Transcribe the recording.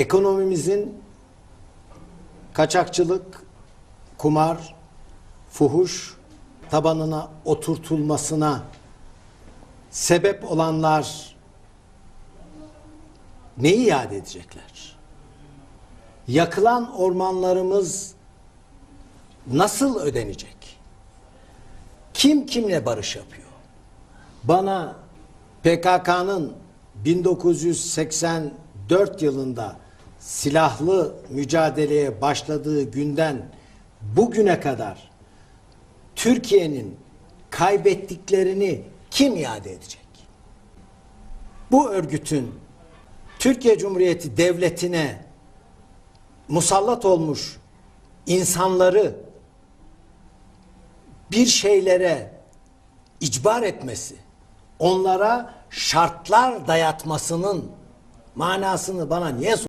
ekonomimizin kaçakçılık, kumar, fuhuş tabanına oturtulmasına sebep olanlar neyi iade edecekler? Yakılan ormanlarımız nasıl ödenecek? Kim kimle barış yapıyor? Bana PKK'nın 1984 yılında silahlı mücadeleye başladığı günden bugüne kadar Türkiye'nin kaybettiklerini kim iade edecek? Bu örgütün Türkiye Cumhuriyeti Devleti'ne musallat olmuş insanları bir şeylere icbar etmesi, onlara şartlar dayatmasının manasını bana niye